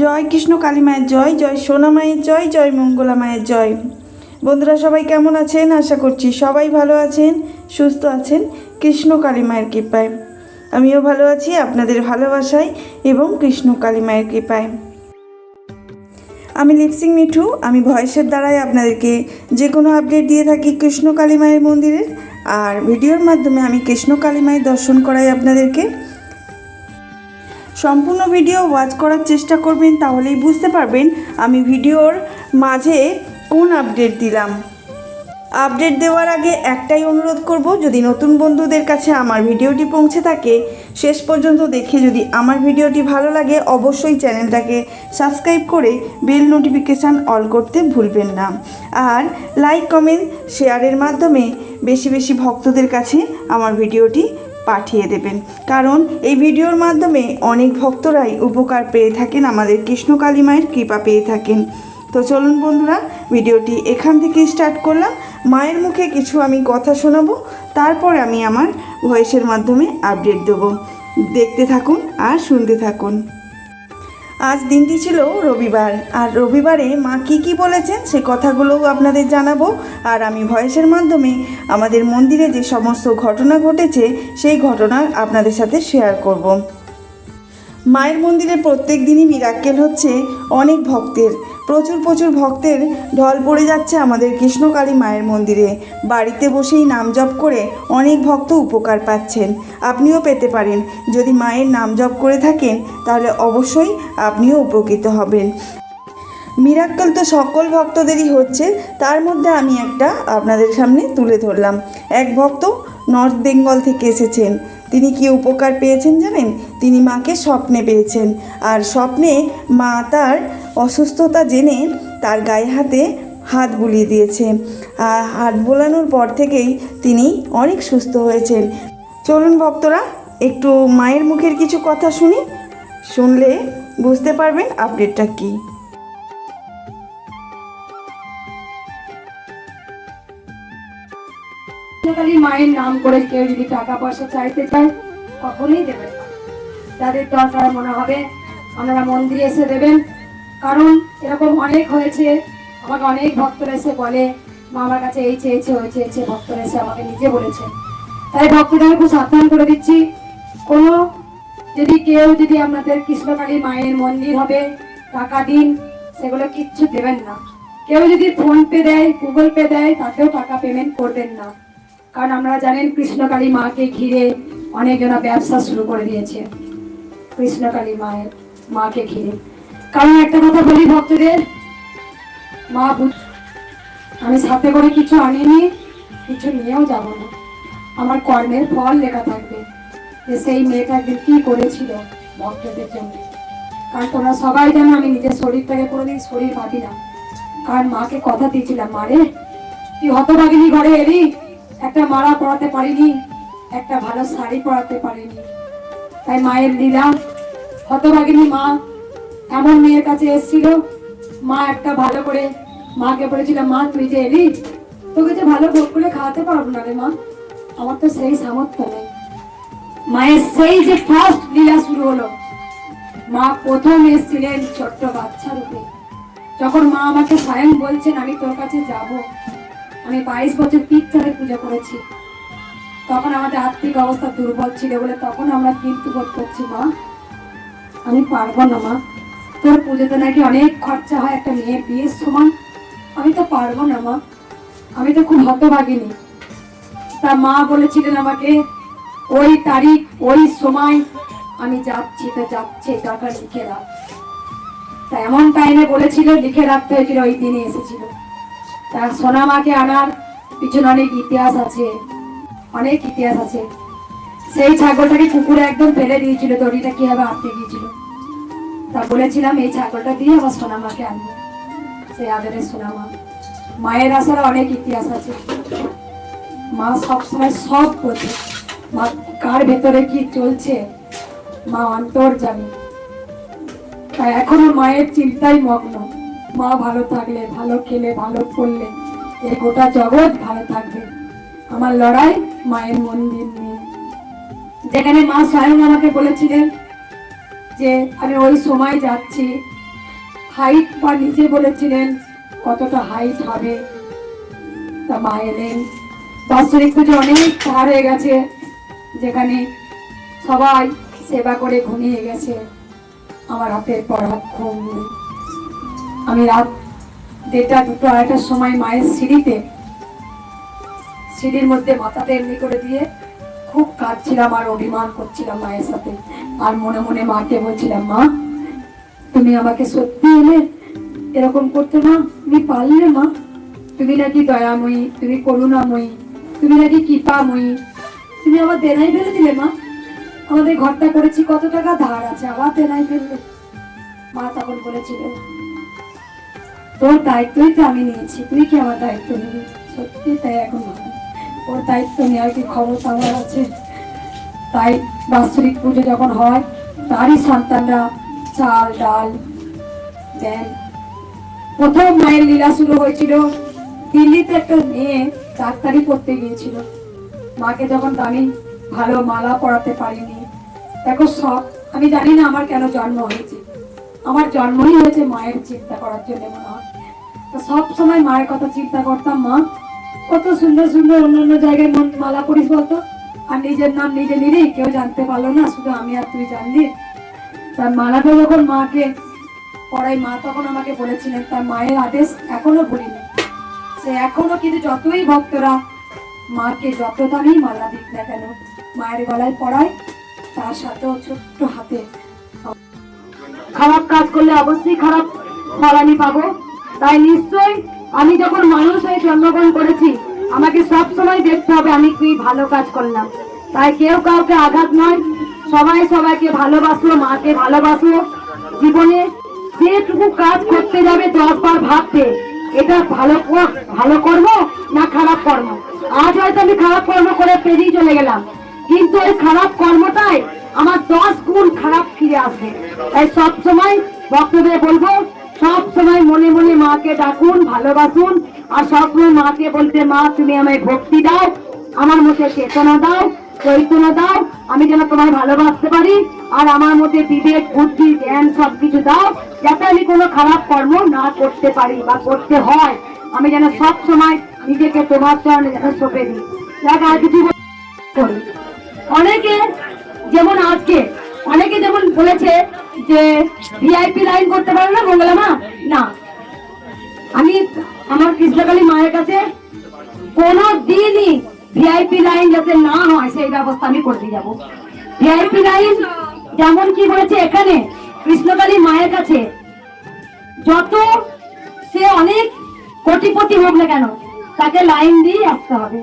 জয় কৃষ্ণ কালী মায়ের জয় জয় সোনা মায়ের জয় জয় মঙ্গলা মায়ের জয়। বন্ধুরা সবাই কেমন আছেন? আশা করছি সবাই ভালো আছেন, সুস্থ আছেন কৃষ্ণ কালী মায়ের কৃপায়। আমিও ভালো আছি, আপনাদের ভালোবাসায় এবং কৃষ্ণ কালী মায়ের কৃপায়। আমি লিপসিং মিঠু, আমি ভয়েসের দ্বারাই আপনাদেরকে যে কোনো আপডেট দিয়ে থাকি কৃষ্ণ কালী মায়ের মন্দিরের। আর ভিডিওর মাধ্যমে আমি কৃষ্ণ কালী মায়ের দর্শন করাই আপনাদেরকে। সম্পূর্ণ ভিডিও ওয়াচ করার চেষ্টা করবেন তাহলেই বুঝতে পারবেন আমি ভিডিওর মাঝে কোন আপডেট দিলাম। আপডেট দেওয়ার আগে একটাই অনুরোধ করব, যদি নতুন বন্ধুদের কাছে আমার ভিডিওটি পৌঁছে থাকে, শেষ পর্যন্ত দেখে যদি আমার ভিডিওটি ভালো লাগে, অবশ্যই চ্যানেলটাকে সাবস্ক্রাইব করে বেল নোটিফিকেশান অল করতে ভুলবেন না। আর লাইক কমেন্ট শেয়ারের মাধ্যমে বেশি বেশি ভক্তদের কাছে আমার ভিডিওটি পাঠিয়ে দেবেন। কারণ এই ভিডিওর মাধ্যমে অনেক ভক্তরাই উপকার পেয়ে থাকেন, আমাদের কৃষ্ণ কালী মায়ের কৃপা পেয়ে থাকেন। তো চলুন বন্ধুরা, ভিডিওটি এখান থেকে স্টার্ট করলাম। মায়ের মুখে কিছু আমি কথা শোনাবো, তারপরে আমি আমার ভয়েসের মাধ্যমে আপডেট দেবো। দেখতে থাকুন আর শুনতে থাকুন। আজ দিনটি ছিল রবিবার আর রবিবারে মা কি কি বলেছেন সে কথাগুলোও আপনাদের জানাব আর আমি ভয়েসের মাধ্যমে আমাদের মন্দিরে যে সমস্ত ঘটনা ঘটেছে, সেই ঘটনা আপনাদের সাথে শেয়ার করব। মায়ের মন্দিরে প্রত্যেক দিনই মিরাক্কেল হচ্ছে অনেক ভক্তের। প্রচুর প্রচুর ভক্তের ঢল পড়ে যাচ্ছে আমাদের কৃষ্ণকালী মায়ের মন্দিরে। বাড়িতে বসেই নাম জপ করে অনেক ভক্ত উপকার পাচ্ছেন। আপনিও পেতে পারেন। যদি মায়ের নাম জপ করে থাকেন, তাহলে অবশ্যই আপনিও উপকৃত হবেন। মিরাক্কেল তো সকল ভক্তদেরই হচ্ছে, তার মধ্যে আমি একটা আপনাদের সামনে তুলে ধরলাম। এক ভক্ত নর্থ বেঙ্গল থেকে এসেছেন। তিনি কি উপকার পেয়েছেন জানেন? তিনি মাকে স্বপ্নে পেয়েছেন। আর স্বপ্নে মা তার অসুস্থতা জেনে তার গায়ে হাতে হাত বুলিয়ে দিয়েছে। আর হাত বোলানোর পর থেকেই তিনি অনেক সুস্থ হয়েছেন। চলুন ভক্তরা, একটু মায়ের মুখের কিছু কথা শুনি। শুনলে বুঝতে পারবেন আপডেটটা কী। খালি মায়ের নাম করে কেউ যদি টাকা পয়সা চাইতে চায়, কখনোই দেবেন না। যাদের দরকার মনে হবে আপনারা মন্দিরে এসে দেবেন। কারণ এরকম অনেক হয়েছে, আমাকে অনেক ভক্তরা এসে বলে, মা আমার কাছে এই চেয়েছে ওই চেয়েছে ভক্তরা এসে আমাকে নিজে বলেছে। তাই ভক্তদের খুব সাবধান করে দিচ্ছি। কোনো যদি কেউ যদি আপনাদের কৃষ্ণকালী মায়ের মন্দির হবে, টাকা দিন, সেগুলো কিচ্ছু দেবেন না। কেউ যদি ফোনপে দেয়, গুগল পে দেয়, তাতেও টাকা পেমেন্ট করবেন না। কারণ আমরা জানেন কৃষ্ণকালী মাকে ঘিরে অনেকজনা ব্যবসা শুরু করে দিয়েছে। কৃষ্ণকালী মায়ের, মাকে ঘিরে। কারণ একটা কথা বলি ভক্তদের, মা আমি সাথে করে কিছু আনিনি, কিছু নিয়েও যাব না। আমার কর্মের ফল লেখা থাকবে যে সেই মেয়েটা একদিন কি করেছিল ভক্তদের জন্য। কারণ তোমরা সবাই জানো আমি নিজের শরীরটাকে কোনোদিন শরীর ভাবি না। কারণ মাকে কথা দিয়েছিলাম মারে তুই হতভাগিনী ঘরে এলি? একটা মালা পরাতে পারিনি, একটা ভালো শাড়ি পরাতে পারিনি। তাই মায়ের লীলা, হতভাগিনী মা এমন মেয়ের কাছে এসেছিল, মা একটা ভালো করে মাকে বলেছিল, মা, তুই যে এলি, তোকে যে ভালো ভোগ করে খাওয়াতে পারব না রে মা, আমার তো সেই সামর্থ্য নেই। মায়ের সেই যে ফার্স্ট লীলা শুরু হলো, মা প্রথম এসেছিলেন ছোট্ট বাচ্চা রূপে। যখন মা আমাকে স্বয়ং বলছেন, আমি তোর কাছে যাব। আমি বাইশ বছর পিকচারে পুজো করেছি। তখন আমাদের আর্থিক অবস্থা দুর্বল ছিল বলে তখন আমরা কিন্তু বোধ করছি, মা। আমি পারব না, মা। তোর পুজোতে নাকি অনেক খরচা হয় একটা মেয়ের বিয়ের সমান আমি তো পারব না, মা। আমি তো খুব হতভাগিনী। তা মা বলেছিলেন আমাকে, ওই তারিখ, ওই সময় আমি যাচ্ছি, তো যাচ্ছি, টাকা লিখে রাখ। তা এমন টাইমে বলেছিল, লিখে রাখতে হয়েছিল, ওই দিনে এসেছিল। তা সোনামাকে আনার পিছনে অনেক ইতিহাস আছে, অনেক ইতিহাস আছে। সেই ছাগলটাকে কুকুরে একদম ফেলে দিয়েছিল, দড়িটা কীভাবে আটকে গিয়েছিল তা বলেছিলাম, এই ছাগলটা দিয়ে আমার সোনামাকে আনব। সেই আদরের সোনামা। মায়ের আসার অনেক ইতিহাস আছে। মা সবসময় সব বোঝে মা কার ভেতরে কি চলছে, মা অন্তর জানে তাই এখনও মায়ের চিন্তাই মগ্ন। মা ভালো থাকলে, ভালো খেলে, ভালো করলে এই গোটা জগৎ ভালো থাকবে। আমার লড়াই মায়ের মন্দির নিয়ে। যেখানে মা স্বয়ং আমাকে বলেছিলেন যে, আমি ওই সময় যাচ্ছি। হাইট বা নিজে বলেছিলেন, কতটা হাইট হবে? তা মা এলেন। বাৎসরিক পুজো অনেক পার হয়ে গেছে, যেখানে সবাই সেবা করে ঘুমিয়ে গেছে। আমার হাতের হাত ঘুম নেই। আমি রাত দেড়টা দুটো আড়াইটার সময় মায়ের সিঁড়িতে, সিঁড়ির মধ্যে মাথাটা এমনি করে দিয়ে খুব কাঁদছিলাম আর অভিমান করছিলাম মায়ের সাথে। আর মনে মনে মাকে বলছিলাম, মা, তুমি আমাকে সত্যি এলে এরকম করতে না? তুমি পারলে, মা? তুমি নাকি দয়াময়ী, তুমি করুণাময়ী, তুমি নাকি কৃপাময়ী? তুমি আবার দেনাই ফেলে দিলে, মা? আমাদের ঘরটা করেছি কত টাকা? ধার আছে, আবার দেনাই ফেললে মা তখন বলেছিলেন তোর দায়িত্বই তো আমি নিয়েছি। তুই কি আমার দায়িত্ব নিবি? সত্যি তাই এখন ওর দায়িত্ব নেওয়ার কি ক্ষমতা আমার আছে? তাই বাৎসরিক পুজো যখন হয়, তারই সন্তানরা চাল, ডাল দেন। প্রথম মায়ের লীলা শুরু হয়েছিল। দিল্লিতে একটা মেয়ে ডাক্তারি করতে গিয়েছিল। মাকে যখন আমি ভালো মালা পরাতে পারিনি। দেখো সব, আমি জানি না আমার কেন জন্ম হয়েছে। আমার জন্মই হয়েছে মায়ের চিন্তা করার জন্য মনে হয়। সব সময় মায়ের কথা চিন্তা করতাম, মা। কত সুন্দর সুন্দর অন্যান্য জায়গায় মন মালা পরিস বলতো। আর নিজের নাম নিজে নিলি কেউ জানতে পারল না, শুধু আমি আর তুই জানলি। তার মালাটা যখন মাকে পড়াই, মা তখন আমাকে বলেছিলেন, তার মায়ের আদেশ এখনও ভুলিনি। সে এখনও কিন্তু যতই ভক্তরা মাকে যত দামি মালা দিক না কেন, মায়ের গলায় পড়ায়, তার সাথেও ছোট্ট হাতে। খারাপ কাজ করলে অবশ্যই খারাপ ফল আমি পাবো। তাই নিশ্চয় আমি যখন মানুষ হয়ে জন্মগ্রহণ করেছি, আমাকে সব সময় দেখতে হবে আমি কি ভালো কাজ করলাম। তাই কেউ কাউকে আঘাত নয়, সবাই সবাইকে ভালোবাসো মাকে ভালোবাসো জীবনে যেটুকু কাজ করতে যাবে, দশ বার ভাবতে এটা ভালো ভালো কর্ম না খারাপ কর্ম? আজ হয়তো আমি খারাপ কর্ম করে পেরিয়ে চলে গেলাম, কিন্তু ওই খারাপ কর্মটাই আমার দশ গুণ খারাপ ফিরে আসবে। তাই সব সময় ভক্তদের বলব সব সময় মনে মনে মাকে ডাকুন, ভালোবাসুন। আর সবসময় মাকে বলতে, মা, তুমি আমায় ভক্তি দাও, আমার মধ্যে চেতনা দাও, চৈতন্য দাও, আমি যেন তোমায় ভালোবাসতে পারি। আর আমার মধ্যে বিবেক, বুদ্ধি, জ্ঞান সবকিছু দাও, যাতে আমি কোনো খারাপ কর্ম না করতে পারি বা করতে হয়। আমি যেন সব সময় নিজেকে তোমার চরণে যেন সঁপে দিই। দেখ আর কিছু করি অনেকে যেমন আজকে, অনেকে যেমন বলেছে যে ভিআইপি লাইন করতে পারো না, মঙ্গলা মা? না। আমি আমার কৃষ্ণকালী মায়ের কাছে কোনো দিনই ভিআইপি লাইন যাতে না হয়, সেই ব্যবস্থা আমি করতে যাব। ভিআইপি লাইন যেমন কি বলেছে এখানে কৃষ্ণকালী মায়ের কাছে যত সে অনেক কোটিপতি হোক না কেন, তাকে লাইন দিয়ে আসতে হবে।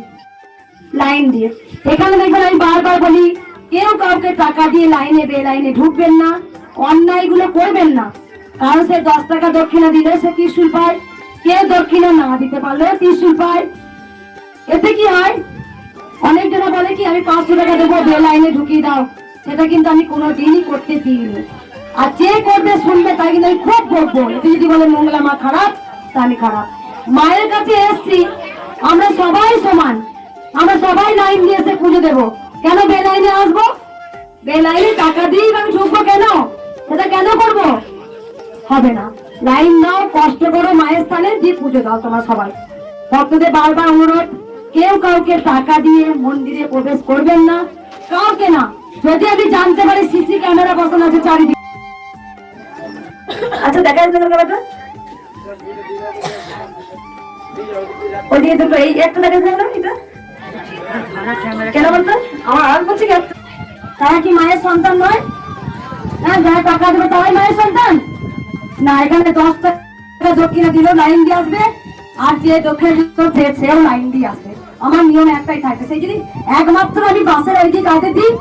লাইন দিয়ে। এখানে দেখবেন আমি বারবার বলি, কেউ কাউকে টাকা দিয়ে লাইনে বে লাইনে ঢুকবেন না অন্যায়গুলো করবেন না। কারণ সে দশ টাকা দক্ষিণা দিলে সে ত্রিশুল পায়? কেউ দক্ষিণা না দিতে পারলে ত্রিশুল পায়? এতে কি হয়? অনেক জনা বলে কি, আমি পাঁচশো টাকা দেবো বে লাইনে ঢুকিয়ে দাও। সেটা কিন্তু আমি কোনো দিনই করতে দিইনি। আর যে করবে, শুনবে, তাই কিন্তু আমি খুব বলব এতে যদি বলে মঙ্গলা মা খারাপ, তা আমি খারাপ। মায়ের কাছে এসছি, আমরা সবাই সমান। আমরা সবাই লাইন দিয়ে এসে পুজো দেবো। কেন বে লাইনে আসব? বে লাইনে টাকা দিয়েই আমি ঢুকবো কেন? সেটা কেন করব? হবে না। লাইন দাও কষ্ট করো মায়ের স্থানে দিয়ে পুজো দাও তোমার সবাই। ভক্তদের বারবার অনুরোধ কেউ কাউকে টাকা দিয়ে মন্দিরে প্রবেশ করবেন না। কাউকে না যদি আমি জানতে পারি সিসি ক্যামেরা বসানো আছে চারিদিকে। আচ্ছা দেখা যাচ্ছে ব্যাপারটা ওদিকে দুটো এই একটা দেখা যায় এটা? কেন বলতো? আমার আর বলছে তারা কি মায়ের সন্তান নয়? হ্যাঁ যারা টাকা দেবে তারাই মায়ের সন্তান? না, এখানে দশ টাকা দক্ষিণা দিল, লাইন দিয়ে আসবে। আর যে দক্ষিণা দিল সেও লাইন দিয়ে আসবে। আমার নিয়ম একটাই থাকবে, সেই যদি একমাত্র আমি বাসের দিকে কাটে দিই।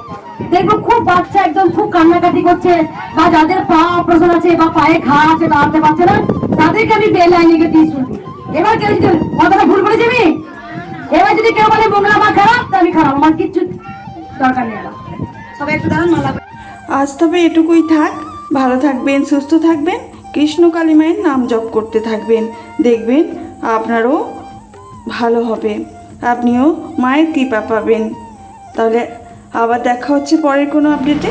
দেখব খুব বাচ্চা, একদম খুব কান্নাকাটি করছে, বা যাদের পা অপারেশন আছে, বা পায়ে ঘা আছে দাঁড়াতে পারছে না, তাদেরকে আমি বেল লাইনে গিয়ে দিয়ে শুনবি। এবার কেউ যদি কথাটা ভুল করে যাবি? এবার যদি কেউ বলে মোংলা আমার খারাপ, তা আমি খারাপ, আমার কিচ্ছু দরকার নেই সবাই একটু দাঁড়ান আজ তবে এটুকুই থাক, ভালো থাকবেন, সুস্থ থাকবেন। কৃষ্ণ কালী মায়ের নাম জপ করতে থাকবেন। দেখবেন আপনারও ভালো হবে। আপনিও মায়ের কৃপা পাবেন। তাহলে আবার দেখা হচ্ছে পরের কোনো আপডেটে